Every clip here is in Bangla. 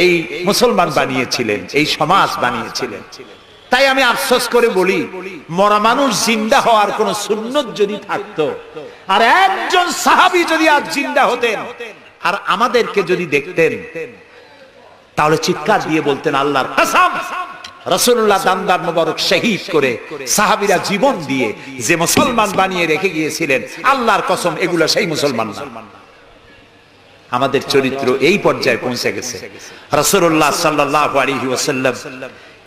এই মুসলমান বানিয়েছিলেন, এই সমাজ বানিয়েছিলেন। তাই আমি আফসোস করে বলি, মরা মানুষ জিন্দা হওয়ার কোন সুন্নত যদি থাকতো, আর একজন সাহাবি যদি আজ জিন্দা হতেন, আর আমাদেরকে যদি দেখতেন, তাহলে চিৎকার দিয়ে বলতেন, আল্লাহর রসুল্লাহ দান্দার মোবারক শহীদ করে সাহাবিরা জীবন দিয়ে যে মুসলমান বানিয়ে রেখে গিয়েছিলেন, আল্লাহর কসম, এগুলো সেই মুসলমান না। আমাদের চরিত্র এই পর্যায়ে পৌঁছে গেছে। রসুল্লাহ সাল্লাহ আলহি ওসাল্লাম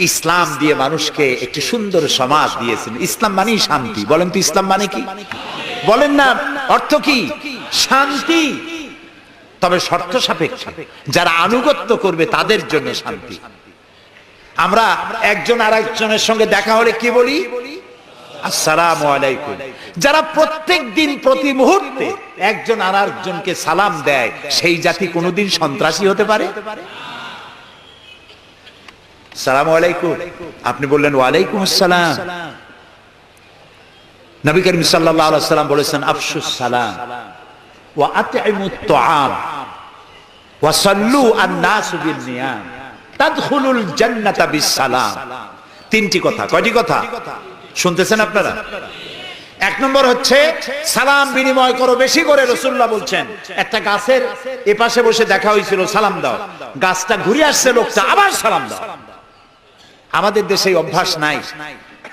ইসলাম দিয়ে মানুষকে একটি সুন্দর সমাজ দিয়েছেন। ইসলাম মানেই শান্তি। বলেন তো ইসলাম মানে কি? বলেন না, অর্থ কি? শান্তি। তবে শর্ত সাপেক্ষে, যারা আনুগত্য করবে তাদের জন্য শান্তি। আমরা একজন আর সঙ্গে দেখা হলে কি বলি? আসসালাম আলাইকুম। যারা প্রত্যেক দিন প্রতি মুহূর্তে একজন আর একজনকে সালাম দেয়, সেই জাতি কোনোদিন সন্ত্রাসী হতে পারে? সালাম আলাইকুম। আপনি বললেন, ওয়ালাইকুম আসসালাম। নবী করিম সাল্লাল্লাহু আলাইহি সাল্লাম বলেছেন, আফসুস সালাম ওয়া আতইমুত তুআম ওয়া সাল্লু আন-নাস বিন নিয়াম তাদখুলুল জান্নাতা বিস সালাম তিনটি কথা। কয়টি কথা? শুনতেছেন আপনারা? এক নম্বর হচ্ছে, সালাম বিনিময় করো, বেশি করে রসুল্লাহ বলছেন। একটা গাছের এপাশে বসে দেখা হয়েছিল, সালাম দাও। গাছটা ঘুরে আসছে, লোকটা আবার সালাম দাও। আমাদের দেশে অভ্যাস নাই।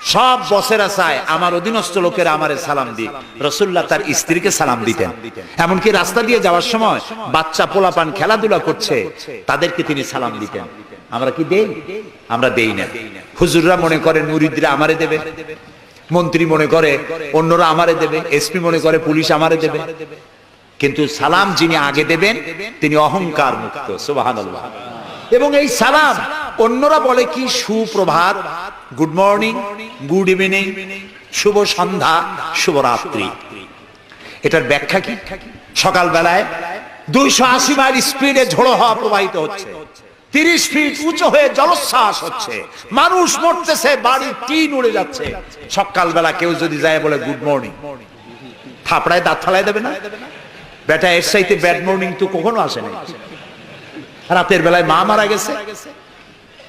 সব বসেরা চায়, আমার অধীনস্থ লোকেরা আমারে সালাম দিক। রসুল্লাহ তার স্ত্রীকে সালাম দিতেন। এমনকি রাস্তা দিয়ে যাওয়ার সময় বাচ্চা পোলাপান খেলাধুলা করছে, তাদেরকে তিনি সালাম দিতেন। আমরা কি দেই? আমরা দেই না। হুজুররা মনে করে মুরিদরা আমারে দেবে। মন্ত্রী মনে করে অন্যরা আমারে দেবে। এসপি মনে করে পুলিশ আমারে দেবে। কিন্তু সালাম যিনি আগে দেবেন, তিনি অহংকার মুক্ত। সুবহানাল্লাহ। এবং এই সালাম অন্যরা বলে কি? সুপ্রভাত, গুড মর্নিং, গুড ইভিনিং, শুভ সন্ধ্যা, শুভরাত্রি। এটার ব্যাখ্যা কি? সকাল বেলায় দুইশো আশি মাইল স্পিডে ঝোড়ো হওয়া প্রবাহিত হচ্ছে। তিরিশ ফিট উঁচু হয়ে জলোচ্ছ্বাস হচ্ছে। মানুষ মরতেছে বাড়ির টিন উড়ে যাচ্ছে। সকালবেলা কেউ যদি যায় বলে গুড মর্নিং থাপড়ায় দাঁত ফালাই দেবে না? বেটা, এর সাইতে ব্যাড মর্নিং তো কখনো আসে না রাতের বেলায় মা মারা গেছে।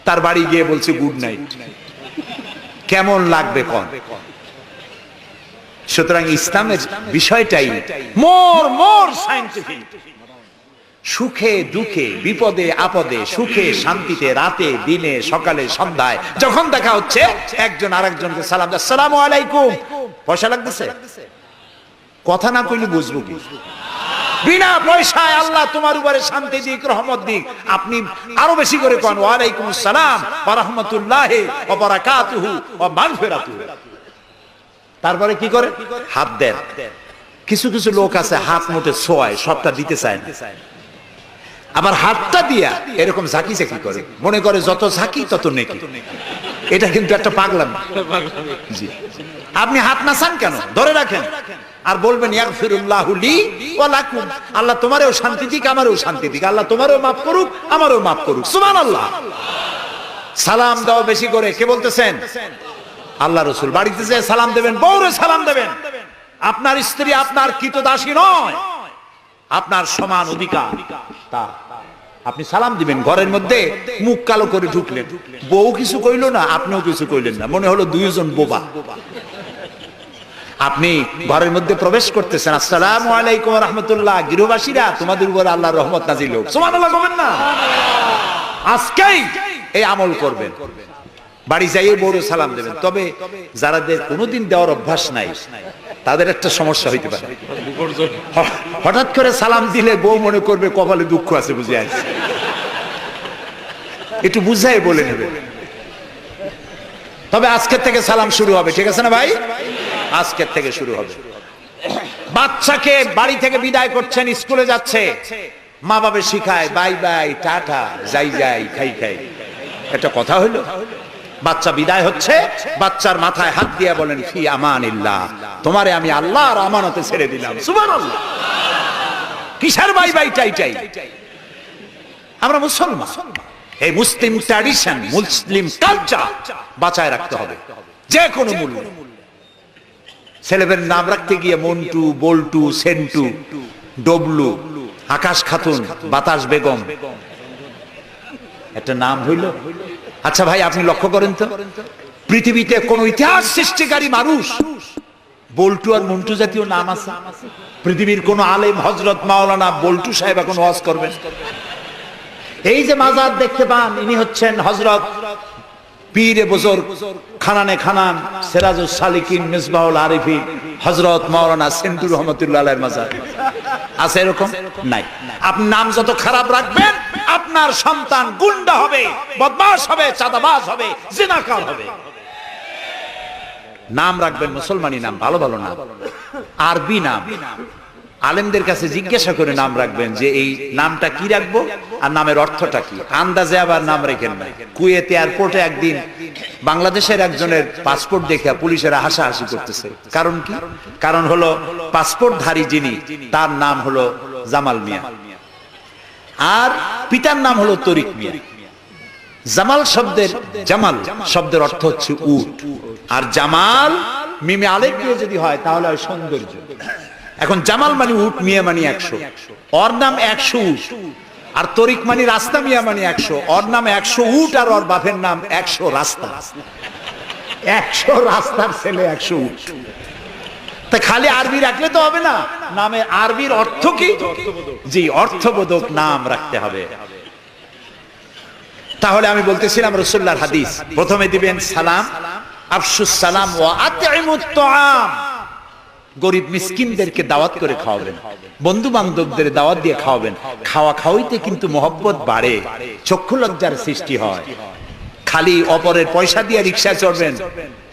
তার বাড়ি গিয়ে বলছে গুড নাইট কেমন লাগবে কন? সুতরাং ইসলামের বিষয়টাই মোর মোর সাইন্টিফিক সুখে, দুঃখে, বিপদে, আপদে, সুখে, শান্তিতে রাতে, দিনে, সকালে, সন্ধ্যায়, যখন দেখা হচ্ছে, একজন আরেকজনকে সালাম সালাম আলাইকুম। পয়সা লাগতেছে? কথা না কইলে বুঝব কি? বিনা পয়সায় আল্লাহ তোমার উপরে শান্তি দিক, রহমত দিক। আপনি আরও বেশি করে কোন, ওয়ালাইকুম ওয়া রাহমাতুল্লাহি, ওয়া বারাকাতুহু, ওয়া মাগফিরাতুহু। তারপরে কি করে? হাত দেন। কিছু কিছু লোক আছে, হাত মুঠে ছোঁয়ায়, সবটা দিতে চায় না। আবার হাতটা দিয়া এরকম ঝাঁকি ঝাঁকি করে। মনে করে যত ঝাঁকি তত নেকি। এটা কিন্তু একটা পাগলাম। জি। আপনি হাত না চান কেন? ধরে রাখেন। আর বলবেন আল্লাহ তোমারও শান্তি দিক, আমারও শান্তি দিক। আল্লাহ তোমারও মাফ করুক, আমারও মাফ করুক। সুমান আল্লাহ সালাম দাও বেশি করে। কে বলতেছেন? আল্লাহ রসুল। বাড়িতে যে সালাম দেবেন, বউরে সালাম দেবেন। আপনার স্ত্রী আপনার কৃতদাসী নয়। আপনার সমান অধিকার তা আপনি সালাম দিবেন, ঘরের মধ্যে মুখ কালো করে ঢুকলেন। বউ কিছু কইলো না, আপনিও কিছু কইলেন না। মনে হলো দুইজন বোবা। আপনি ঘরের মধ্যে প্রবেশ করতেছেন। আসসালামু আলাইকুম রহমতুল্লাহ। গৃহবাসীরা, তোমাদের উপর আল্লাহর রহমত নাজিল হোক। সুবহানাল্লাহ না। আজকেই এই আমল করবেন। বাড়ি যাইয়ে বড় সালাম দেবেন। তবে যারাদের কোনোদিন দেওয়ার অভ্যাস নাই, তাদের একটা সমস্যা হইতে পারে। হঠাৎ করে সালাম দিলে বউ মনে করবে কপালে দুঃখ আছে বুঝে আছে একটু বুঝাই বলে নেবে। তবে আজকের থেকে সালাম শুরু হবে, ঠিক আছে না ভাই? আজকের থেকে শুরু হবে। বাচ্চাকে বাড়ি থেকে বিদায় করছেন, স্কুলে যাচ্ছে। মা বাবা শিখায়, বাই বাই, টাটা, যাই যাই, খাই খাই। একটা কথা হইল বাচ্চা বিদায় হচ্ছে, বাচ্চার মাথায় হাত দিয়ে বলেন, ফি আমানিল্লাহ, তোমারে আমি আল্লাহর আমানতে ছেড়ে দিলাম। সুবহানাল্লাহ। কিসের বাই বাই, টাই টাই? আমরা মুসলমান। এই মুসলিম ট্র্যাডিশন মুসলিম কালচার বাঁচায় রাখতে হবে। যে কোনো মূল্য। ছেলেদের নাম রাখতে গিয়ে মন্টু, বল্টু, সেন্টু, ডবলু, আকাশ খাতুন, বাতাস বেগম। একটা নাম হইল। আচ্ছা ভাই, আপনি লক্ষ্য করেন তো? পৃথিবীতে কোন ইতিহাস সৃষ্টিকারী মানুষ, বল্টু আর মন্টু জাতীয় নাম আছে। পৃথিবীর কোন আলেম হজরত মাওলানা বল্টু সাহেব এখন ওয়াজ করবেন। এই যে মাজার দেখতে পান, ইনি হচ্ছেন হজরত পীরে বুজুর্গ, খানানে খানান সিরাজুল সালিকিন মিসবাউল আরিফিন হজরত মাওলানা সেন্টুর রহমতুল্লাহ মাজার। আছে এরকম? নাই। আপনি নাম যত খারাপ রাখবেন, আপনার সন্তান গুন্ডা হবে, বদমাশ হবে, চাঁদাবাজ হবে, জিনাকার হবে। নাম রাখবেন মুসলমানি নাম, ভালো ভালো নাম। আরবি নাম। আলেমদের কাছে জিজ্ঞাসা করে নাম রাখবেন যে এই নামটা কি রাখব আর নামের অর্থটা কি? আন্দাজে আবার নাম রেখেন না। কুয়েতে এয়ারপোর্টে একদিন বাংলাদেশের একজনের পাসপোর্ট দেখে পুলিশেরা হাসাহাসি করতেছে। কারণ কি? কারণ হলো পাসপোর্টধারী যিনি, তার নাম হলো জামাল মিয়া। আর পিতার নাম হলো তরিক মিয়া। জামাল শব্দের জামাল শব্দের অর্থ হচ্ছে উট। আর জামাল মিমে আলেক যদি হয় তাহলে সৌন্দর্য। এখন জামাল মানে উট, মিয়া মানে একশো। ওর নাম একশো উট। আর তরিক মানে রাস্তা, মিয়া মানে একশো। ওর নাম একশো উট আর ওর বাপের নাম একশো রাস্তা। একশো রাস্তার ছেলে একশো উট। তা খালি আরবি রাখলে তো হবে না। নামে আরবির অর্থ কি? জি, অর্থবোধক নাম রাখতে হবে। তাহলে আমি বলতেছিলাম রসুল্লাহর হাদিস। প্রথমে দিবেন সালাম। আফসুস সালাম ও আতিমুত তাআম। গরিব মিসকিনদেরকে দাওয়াত করে খাওয়াবেন। বন্ধু বান্ধবদের দাওয়াত দিয়ে খাওয়াবেন। খাওয়া খাওয়াইতে কিন্তু মহব্বত বাড়ে চক্ষু লজ্জার সৃষ্টি হয়। খালি অপরের পয়সা দিয়ে রিক্সায় চড়বেন।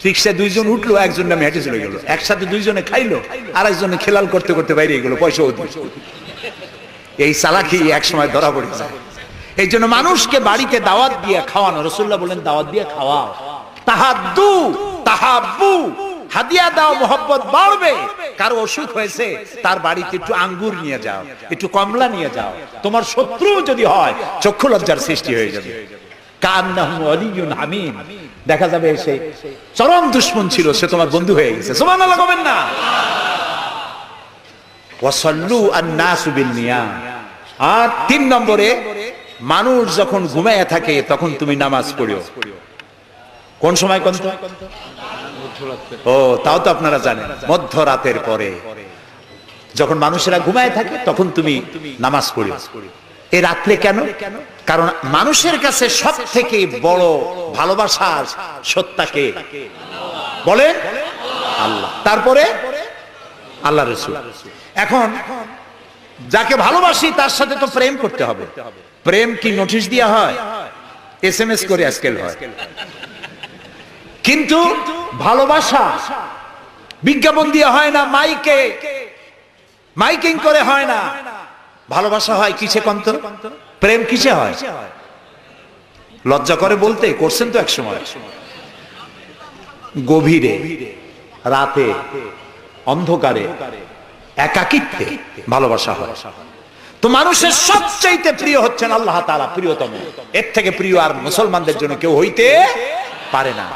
রিক্সা দুইজন উঠল একজন নামে হেঁটে চলে গেল। একসাথে দুইজনে খাইলো আর একজনে খেলাল করতে করতে বাইরে গেলো পয়সা অধিক এই চালাকি এক সময় ধরা পড়ে যায়। এই জন্য মানুষকে বাড়িতে দাওয়াত দিয়ে খাওয়ানো রসুল্লাহ বলেন দাওয়াত দিয়ে খাওয়াও তাহাদ্দু তাহাব্বু। হাদিয়া দাও, মোহব্বত বাড়বে। কারও অসুখ হয়েছে, তার বাড়িতে একটু আঙ্গুর নিয়ে যাও, একটু কমলা নিয়ে যাও। তোমার শত্রু যদি হয়, চক্ষু লজ্জার সৃষ্টি হয়ে যাবে। দেখা যাবে সে চরম দুশ্মন ছিল, সে তোমার বন্ধু হয়ে গেছে। কবেন না। আর তিন নম্বরে, মানুষ যখন ঘুমায় থাকে, তখন তুমি নামাজ পড়িও। কোন সময় কোন? ও, তাও তো আপনারা জানেন, মধ্যরাতের পরে। যখন মানুষেরা ঘুমায় থাকে, তখন তুমি নামাজ পড়িও। এ রাত্রে কেন? কারণ মানুষের কাছে সব থেকে বড় ভালোবাসার সত্তাকে। বলে আল্লাহ। তারপরে? আল্লাহ রসুল। এখন, যাকে ভালোবাসি, তার সাথে তো প্রেম করতে হবে। প্রেম কি নোটিশ দেওয়া হয়? এস এম এস করে আজকাল হয়। কিন্তু ভালোবাসা বিজ্ঞাপন দিয়ে হয় না, মাইকে, মাইকিং করে হয় না। ভালোবাসা হয় কিসে কন্ত? প্রেম কিসে হয়? লজ্জা করে বলতে, করছেন তো এক সময় গভীরে, রাতে, অন্ধকারে, একাকিত্বে ভালোবাসা হয়। তো মানুষের সবচাইতে প্রিয় হচ্ছেন আল্লাহ তাআলা, প্রিয়তম। এর থেকে প্রিয় আর মুসলমানদের জন্য কেউ হইতে পারে না।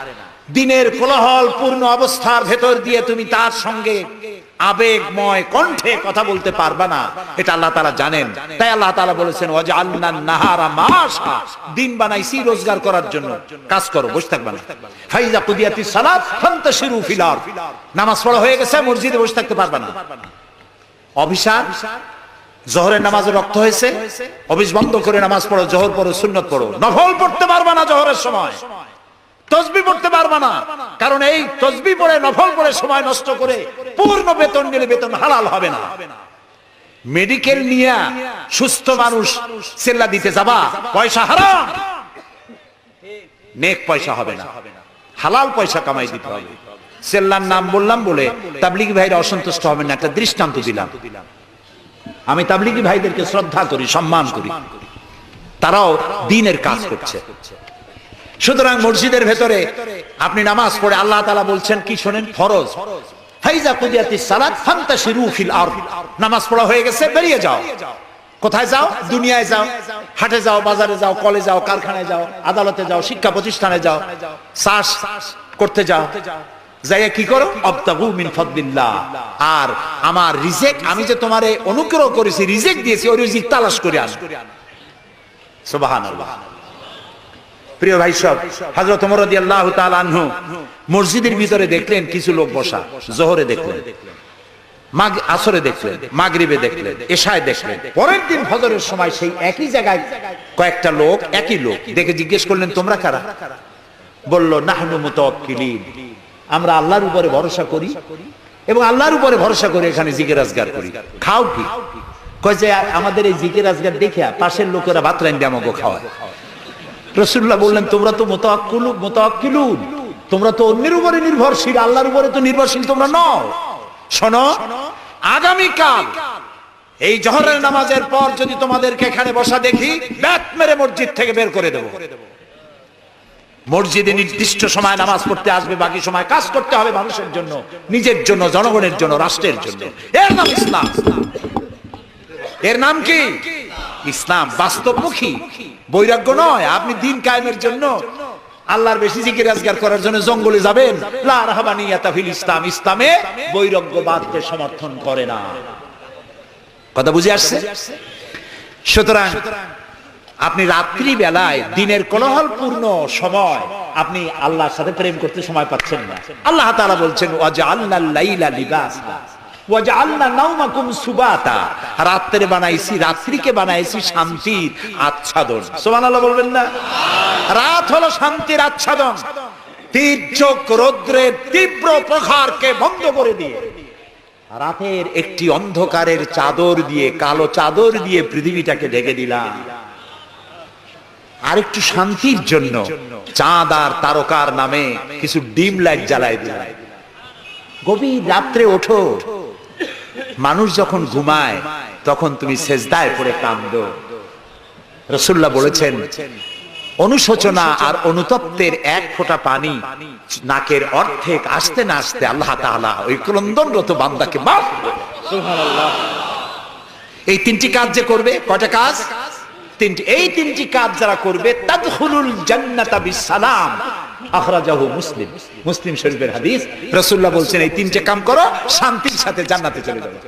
দিনের কোলাহল পূর্ণ অবস্থার ভেতর দিয়ে তুমি তার সঙ্গে আবেগময় কণ্ঠে কথা বলতে পারবা না। এটা আল্লাহ তাআলা জানেন। তাই আল্লাহ তাআলা বলেছেন, ওয়াজআলনা নাহারা মাশা দিন বানাইছি রোজগার করার জন্য। কাজ করো, বসে থাকবা না। ফাইজা কুদিয়াতিস সালাত, ফান্তাশিরু ফিল আরদ। নামাজ পড়া হয়ে গেছে, মসজিদে বসে থাকতে পারবা না। অভিশাপ, জহরের নামাজে রক্ত হয়েছে। অফিস বন্ধ করে নামাজ পড়ো, জহর পড়ো, সুন্নত পড়ো। নফল পড়তে পারবা না জহরের সময়। তসবি পড়তে পারবা না। কারণ এই তসবি পড়ে, নফল পড়ে, সময় নষ্ট করে পূর্ণ বেতন নিলে বেতন হালাল হবে না। মেডিকেল নিয়ে সুস্থ মানুষ সেল্লা দিতে যাবা, পয়সা হারাম। নেক পয়সা হবে না। হালাল পয়সা কামাই দিতে হবে। সেল্লার নাম বললাম বলে তাবলিগি ভাইরা অসন্তুষ্ট হবেন না, একটা দৃষ্টান্ত দিলাম। আমি তাবলিগি ভাইদেরকে শ্রদ্ধা করি, সম্মান করি। তারাও দিনের কাজ করছে। সুতরাং মসজিদের ভেতরে আপনি নামাজ পড়ে আল্লাহ তালা বলছেন, কি শোনেন? ফরজ। ফাইজা কুদিয়াতিস সালাত ফান্তাশিরু ফিল আরদ। নামাজ পড়া হয়ে গেছে, বেরিয়ে যাও। কোথায় যাও? দুনিয়ায় যাও। হাটে যাও, বাজারে যাও, কলে যাও, কারখানায় যাও, আদালতে যাও, শিক্ষা প্রতিষ্ঠানে যাও। শ্বাস করতে যাও। যাইয়া কি করো? অবতাগু মিন ফাদলিল্লাহ। আর আমার রিজেক্ট আমি যে তোমারে অনুগ্রহ করেছি রিজেক্ট দিয়েছি, ওই রিজিক তালাশ করে আন। সুবহানাল্লাহ। প্রিয় ভাই সব রাদিয়াল্লাহু তাআলা আনহু মসজিদের ভিতরে দেখলেন কিছু লোক বসা, জোহরে দেখলেন আসরে দেখলেন দেখলেন, এশায় দেখলেন। পরের দিন ফজরের সময় সেই একই জায়গায় কয়েকটা লোক, একই লোক দেখে জিজ্ঞেস করলেন, তোমরা কারা? বলল, নাহনু আমরা আল্লাহর উপরে ভরসা করি এবং আল্লাহর উপরে ভরসা করে এখানে জিকির করি। খাও কি? কয় যে, আমাদের এই জিকির আজগার দেখে পাশের লোকেরা ভাত রাইন দিয়ে আমাকে খাওয়ায়। রসুল্লাহ বললেন, তোমরা তো মোতাক্কুলু তোমরা তো অন্যের উপরে নির্ভরশীল, আল্লাহর উপরে তো নির্ভরশীল তোমরা নও। আগামীকাল এই জহরের নামাজের পর যদি তোমাদেরকে এখানে বসা দেখি, ব্যাট মেরে মসজিদ থেকে বের করে দেবো। মসজিদে নির্দিষ্ট সময় নামাজ পড়তে আসবে, বাকি সময় কাজ করতে হবে মানুষের জন্য, নিজের জন্য, জনগণের জন্য, রাষ্ট্রের জন্য। এর নাম ইসলাম। এর নাম কি? ইসলাম বাস্তবমুখী, বৈরাগ্য নয়। আপনি দিন কায়েমের জন্য আল্লাহর বেশি জিকির আজগার করার জন্য জঙ্গলে যাবেন। লা রাহবানিয়াতা ইসলাম। ইসলামে বৈরাগ্যবাদকে সমর্থন করে না। কথা বুঝে আসছে? সুতরাং আপনি রাত্রি বেলায় দিনের কোলাহলপূর্ণ সময় আপনি আল্লাহর সাথে প্রেম করতে সময় পাচ্ছেন না। আল্লাহ তাআলা বলছেন ওয়াজআলনা লাইলা লিবাসা। রাত্রে বানাইছি, রাত্রিকে বানাইছি শান্তির আচ্ছাদন। বলবেন না? রাত হলো শান্তির আচ্ছাদন। রৌদ্রের তীব্র করে দিয়ে, রাতের একটি অন্ধকারের চাদর দিয়ে, কালো চাদর দিয়ে পৃথিবীটাকে ঢেকে দিলাম। আর একটু শান্তির জন্য চাঁদ আর তারকার নামে কিছু ডিম লাইট জ্বালাই দিলাম। গভীর রাত্রে ওঠো মানুষ যখন ঘুমায় তখন তুমি সেজদায় পড়ে কান্দো রসুল্লাহ বলেছেন অনুশোচনা আর অনুতপ্তের এক ফোঁটা পানি নাকের অর্ধেক আসতে না আসতে আল্লাহ তাআলা ওই ক্রন্দনরত বান্দাকে মাফ এই তিনটি কাজ যে করবে কটা কাজ? তিনটি এই তিনটি কাজ যারা করবে তাদখুলুল জান্নাতা বিসালাম আখরাজাহু মুসলিম মুসলিম শরীফের হাদিস। রাসূলুল্লাহ বলছেন, এই তিনটে কাম করো, শান্তির সাথে জান্নাতে চলে যাবে।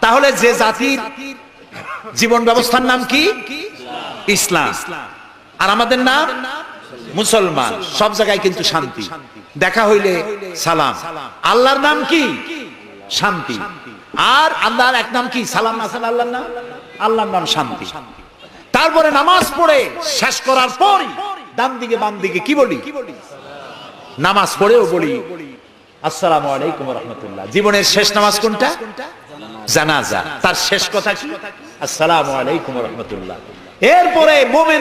তাহলে যে জাতির জীবন ব্যবস্থার নাম কি? ইসলাম। আর আমাদের নাম? মুসলমান। সব জায়গায় কিন্তু শান্তি। দেখা হইলে সালাম। আল্লাহর নাম কি? শান্তি। আর আল্লাহর এক নাম কি? সালাম আছেন আল্লাহর নাম? আল্লাহর নাম শান্তি। তারপরে নামাজ পড়ে, শেষ করার পর ডান দিকে, বাম দিকে, কি বলি? নামাজ পড়েও বলি। আসসালামু আলাইকুম রহমতুল্লাহ। জীবনের শেষ নামাজ কোনটা? জানাজা। তার শেষ কথা কি? আসসালামু আলাইকুম রহমতুল্লাহ। এরপরে মোমেন